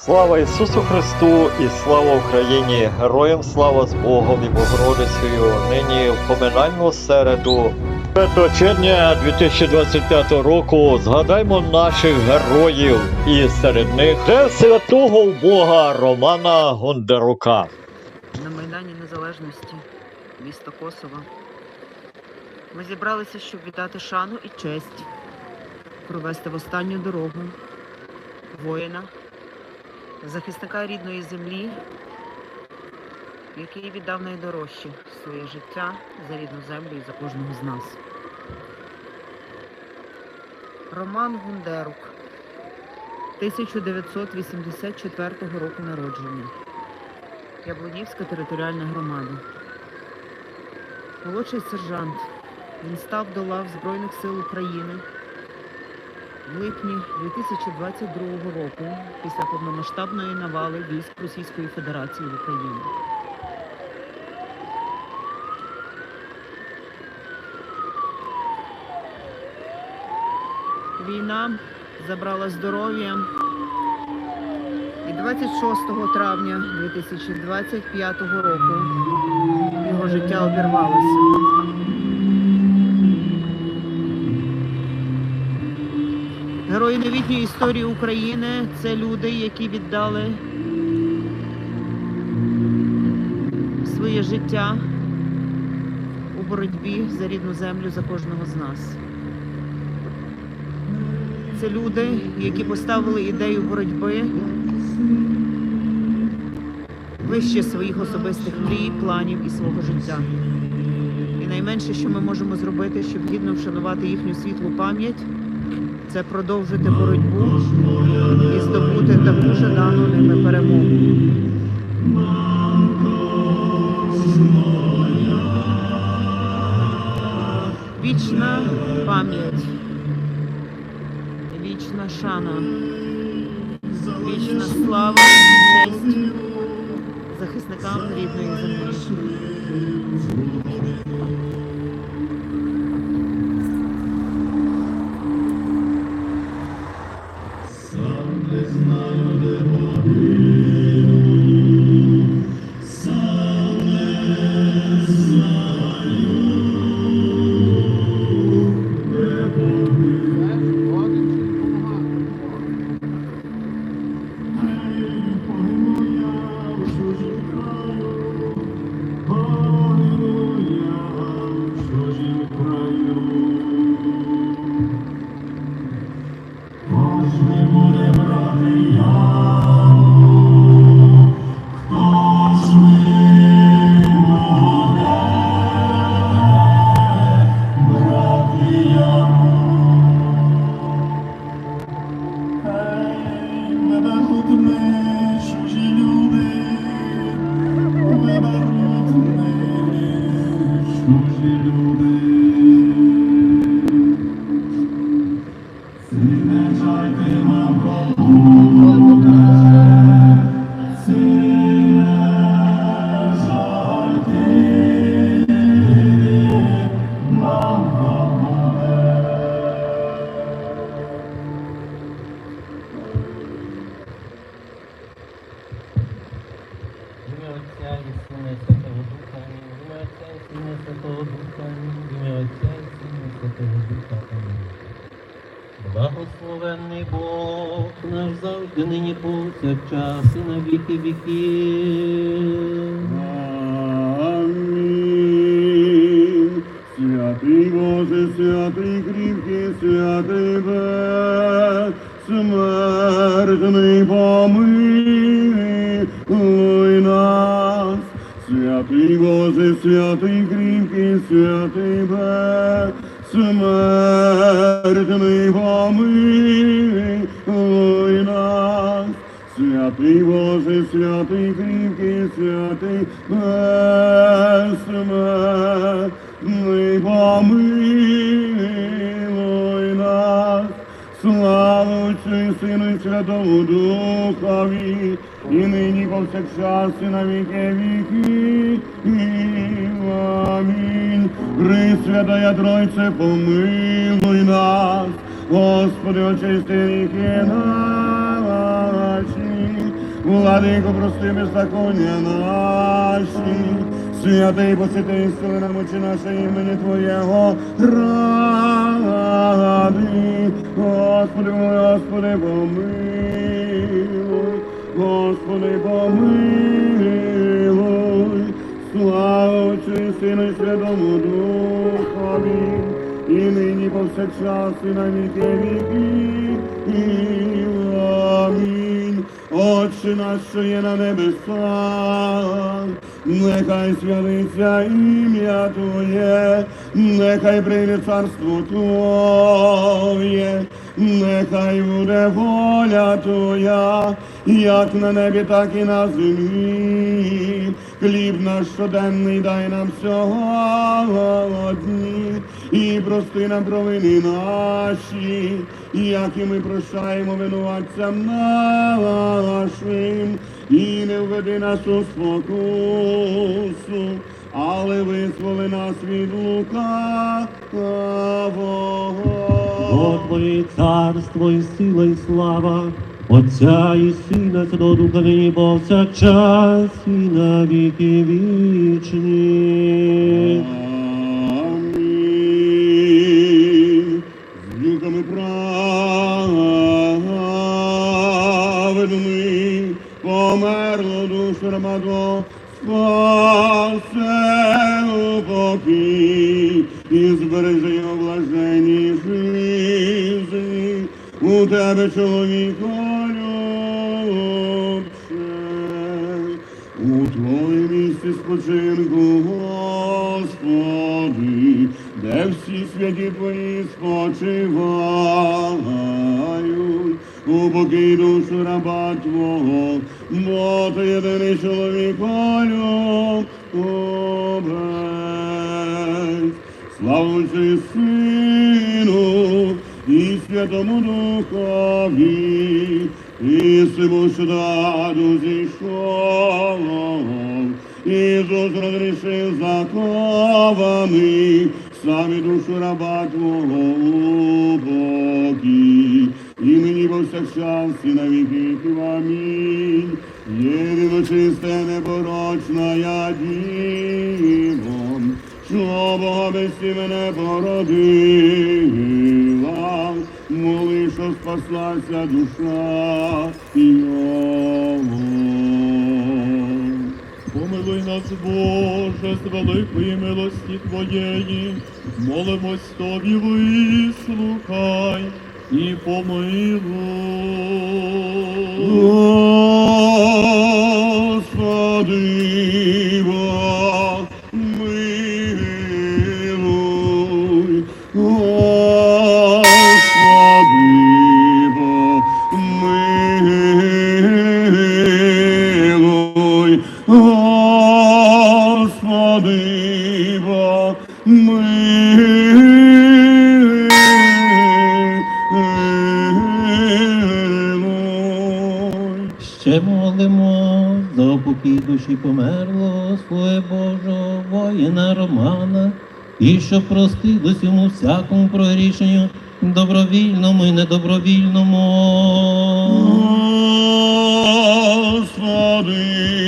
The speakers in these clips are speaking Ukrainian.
Слава Ісусу Христу і слава Україні! Героям слава з Богом і Богородицею! Нині в поминальну середу 5 червня 2025 року згадаймо наших героїв і серед них святого Бога Романа Гондерука. на Майдані Незалежності, місто Косово. Ми зібралися, щоб віддати шану і честь, провести в останню дорогу воїна, захисника рідної землі, який віддав найдорожче своє життя за рідну землю і за кожного з нас. Роман Гундерук, 1984 року народження. Яблунівська територіальна громада. Молодший сержант. Він став до лав Збройних сил України в липні 2022 року після повномасштабної навали військ Російської Федерації в Україні. Війна забрала здоров'я і 26 травня 2025 року його життя обірвалося. Герої новітньої історії України це люди, які віддали своє життя у боротьбі за рідну землю за кожного з нас. Це люди, які поставили ідею боротьби вище своїх особистих мрій, планів і свого життя. І найменше, що ми можемо зробити, щоб гідно вшанувати їхню світлу пам'ять, це продовжити боротьбу і здобути таку жадану ними перемогу. Вічна пам'ять, вічна шана, вічна слава і честь захисникам рідної землі. Повсякчас і на віки віків. Святий Боже, святий кріпкий, святий безсмертний помилуй нас. Отцю Сину Святому Духові, і нині повсякчас і на віки віки. Амінь. Пресвятая Тройце, помилуй нас. Господи, очисти ріки наші, Владико, прости беззаконня наші, святий посвятий сили нам очі наше імені Твоєго ради. Господи, мой, Господи, помилуй, Господи, помилуй, слава Отцю Сину і Святому Духові, і нині повсякчас і на віки віки. Амінь. Отче наш, є на небесах, нехай святиться ім'я Твоє, нехай прийде царство Твоє, нехай буде воля Твоя, як на небі, так і на землі. Хліб наш щоденний дай нам сьогодні, і прости нам провини наші, як і ми прощаємо винуватцям нашим, і нас у спокусу, але визволи нас від лукавого. Твоє царство і сила, і слава, Отця і Сина, Святого Духа, нині повсякчас і на віки вічні. Амінь. З віками праведних померло душу ромадо, спасе упокій і збережи його блаженні жизни. У тебе чоловіко любче. У Твоє місці спочинку, Господи, де всі святі Твої спочивають, у покій душу раба Твого, бо Ти єдиний чоловік любець. Слава Отцю і Сину, і Святому Духові, і сиву сюди зійшов, Ісус розрішив закований, самі душу раба Твого у. І нині повсякчас і на віки Амінь. Єдино чисте, непорочна я дівом, що Бога без мене породила, моли, що спаслася душа його. Помилуй нас, Боже, з великої милості Твоєї, молимось Тобі, вислухай і помилуй. Ще молимо упокій душі померло, своє Божого, воїна Романа, і що простив йому всякому прогрішенню, добровільному і недобровільному. Господи,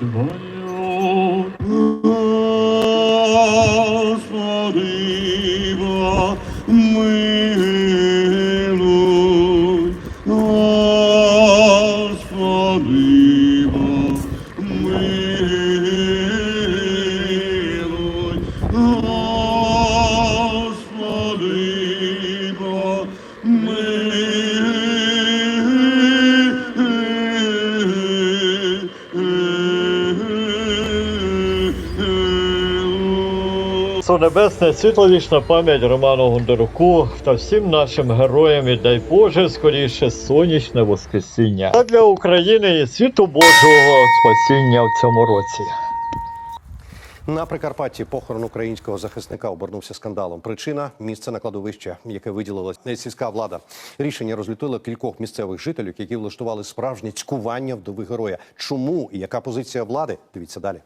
праведність спочиває. Милуй, Господи, милуй, Небесне, світловічна пам'ять Роману Гондаруку та всім нашим героям і дай Боже скоріше сонячне Воскресіння. А для України і світу Божого спасіння в цьому році. На Прикарпатті похорон українського захисника обернувся скандалом. Причина місце на кладовище, яке виділила сільська влада. Рішення розлютило кількох місцевих жителів, які влаштували справжнє цькування вдови героя. Чому і яка позиція влади? Дивіться далі.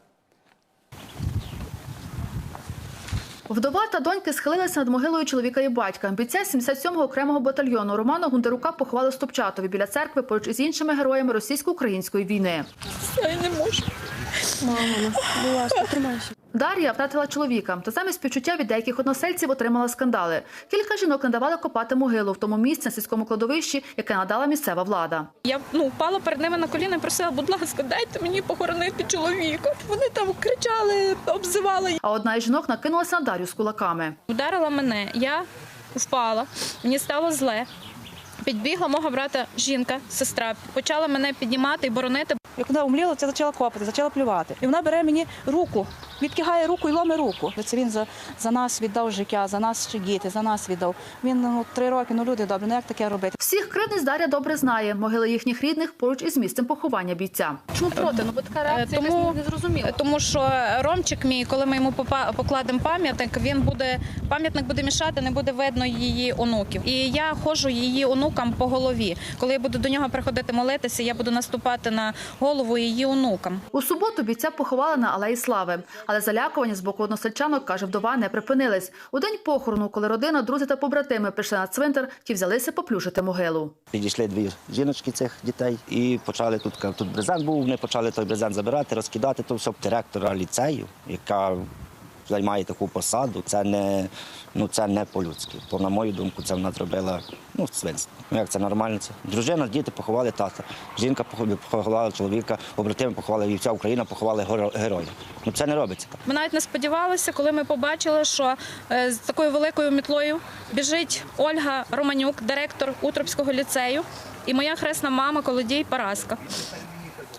Вдова та доньки схилилися над могилою чоловіка і батька. Бійця 77-го окремого батальйону Романа Гундарука поховали Стопчатові біля церкви поруч із іншими героями російсько-української війни. Я не можу. Мама, будь ласка, тримайся. Дар'я втратила чоловіка, та замість співчуття від деяких односельців отримала скандали. Кілька жінок не давали копати могилу в тому місці на сільському кладовищі, яке надала місцева влада. Я ну впала перед ними на коліна і просила, будь ласка, дайте мені похоронити чоловіка. Вони там кричали, обзивали. А одна із жінок накинулася на Дар'ю з кулаками. Вдарила мене, я впала, мені стало зле. Підбігла мого брата жінка, сестра, почала мене піднімати і боронити. Як вона умліла, це почала копати, почала плювати. І вона бере мені руку, відкигає руку і ломе руку. Це він за, за нас віддав життя, за нас ще діти, за нас віддав. Він ну, три роки, ну люди добрі, ну як таке робити? Всіх кривниць Дар'я добре знає. Могили їхніх рідних поруч із місцем поховання бійця. Чому проти? Ну бо така реакція Тому- не зрозуміла. Тому що Ромчик мій, коли ми йому попа- покладемо пам'ятник, він буде пам'ятник буде мішати, не буде видно її онуків. І я ходжу її онукам по голові. Коли я буду до нього приходити молитися, я буду наступати на голову її онукам. У суботу бійця поховали на Алеї Слави, але залякування з боку односельчанок, каже вдова, не припинились. У день похорону, коли родина, друзі та побратими прийшли на цвинтар, ті взялися поплюшити могилу. Підійшли дві жіночки цих дітей і почали тут тут брезент був. Вони почали той брезент забирати, розкидати то все. Директора ліцею, яка займає таку посаду, це не ну це не по-людськи. То на мою думку, це вона зробила ну свинство. Ну як це нормально? Це дружина, діти поховали тата. Жінка похов- поховала чоловіка, побратими поховали і вся Україна поховали горо- героя. Ну це не робиться так. Ми навіть не сподівалися, коли ми побачили, що е, з такою великою мітлою біжить Ольга Романюк, директор Утропського ліцею, і моя хресна мама Колодій Параска.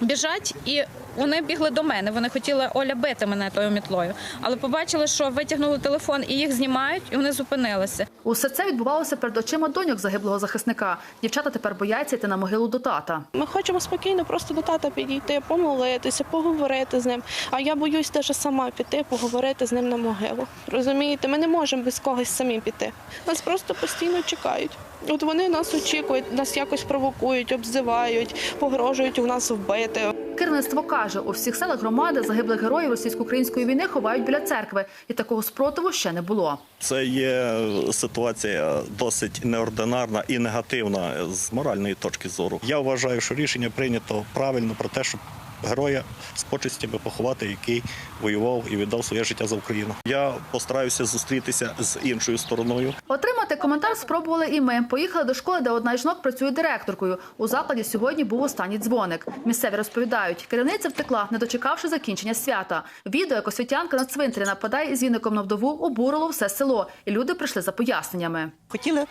Біжать і вони бігли до мене. Вони хотіли Оля бити мене тою мітлою, але побачили, що витягнули телефон і їх знімають, і вони зупинилися. Усе це відбувалося перед очима доньок загиблого захисника. Дівчата тепер бояться йти на могилу до тата. Ми хочемо спокійно просто до тата підійти, помолитися, поговорити з ним. А я боюсь теж сама піти, поговорити з ним на могилу. Розумієте, ми не можемо без когось самі піти. Нас просто постійно чекають. От вони нас очікують, нас якось провокують, обзивають, погрожують у нас вбити. Керівництво каже, у всіх селах громади загиблих героїв російсько-української війни ховають біля церкви, і такого спротиву ще не було. Це є ситуація досить неординарна і негативна з моральної точки зору. Я вважаю, що рішення прийнято правильно про те, щоб героя з почестями поховати, який воював і віддав своє життя за Україну. Я постараюся зустрітися з іншою стороною. Отримати коментар спробували і ми. Поїхали до школи, де одна із жінок працює директоркою. У закладі сьогодні був останній дзвоник. Місцеві розповідають, керівниця втекла, не дочекавши закінчення свята. Відео, як освітянка на цвинтарі нападає із віником на вдову, обурило все село, і люди прийшли за поясненнями. Хотіли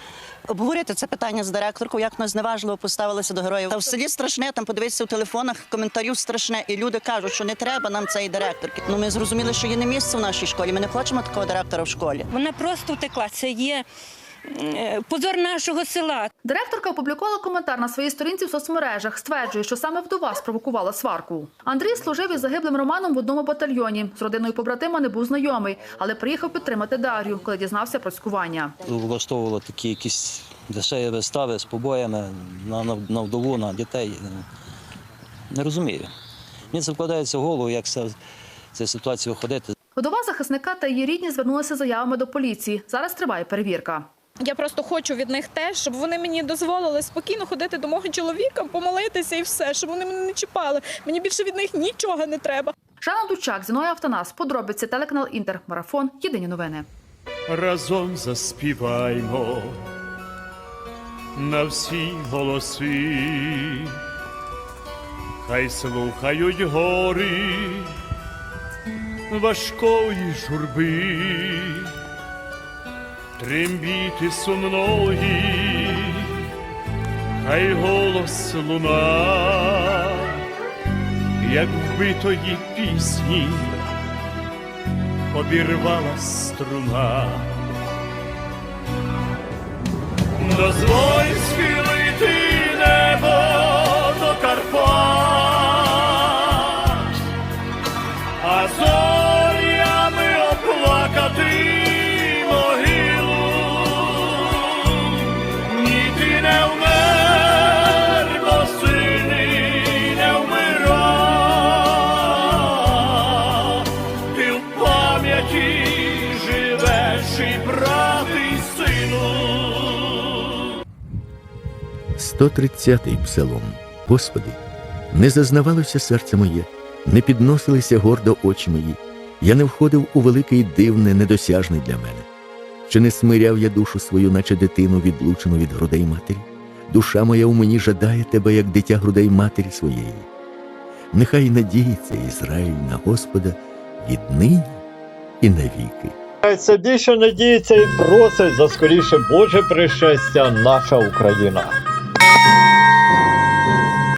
обговорити це питання з директоркою, як нас зневажливо поставилися до героїв. Та в селі страшне, там подивитися у телефонах, коментарів страшне, і люди кажуть, що не треба нам цієї директорки. Ну ми зрозуміли, що є не місце в нашій школі. Ми не хочемо такого директора в школі. Вона просто втекла. Це є е, позор нашого села. Директорка опублікувала коментар на своїй сторінці в соцмережах. Стверджує, що саме вдова спровокувала сварку. Андрій служив із загиблим Романом в одному батальйоні. З родиною побратима не був знайомий, але приїхав підтримати Дар'ю, коли дізнався про цькування. влаштовувало такі якісь дешеві вистави з побоями на, на, на вдову, на дітей. Не розумію. Мені це вкладається в голову, як це, ця ситуація виходити. Вдова захисника та її рідні звернулися заявами до поліції. Зараз триває перевірка. Я просто хочу від них те, щоб вони мені дозволили спокійно ходити до мого чоловіка, помолитися і все, щоб вони мене не чіпали. Мені більше від них нічого не треба. Жанна Дучак, Зіною Автонас, подробиці, телеканал Інтер, Марафон, Єдині новини. Разом заспіваймо на всі голоси, хай слухають гори важкої журби, трембіти сумної, хай голос луна, як вбитої пісні обірвалась струна. Дозволь схилити 130-й псалом. Господи, не зазнавалося серце моє, не підносилися гордо очі мої. Я не входив у велике і дивне, недосяжне для мене. Чи не смиряв я душу свою, наче дитину, відлучену від грудей матері? Душа моя у мені жадає тебе, як дитя грудей матері своєї. Нехай надіється Ізраїль на Господа віднині і навіки. Хай більше надіється і просить за скоріше Боже пришестя наша Україна.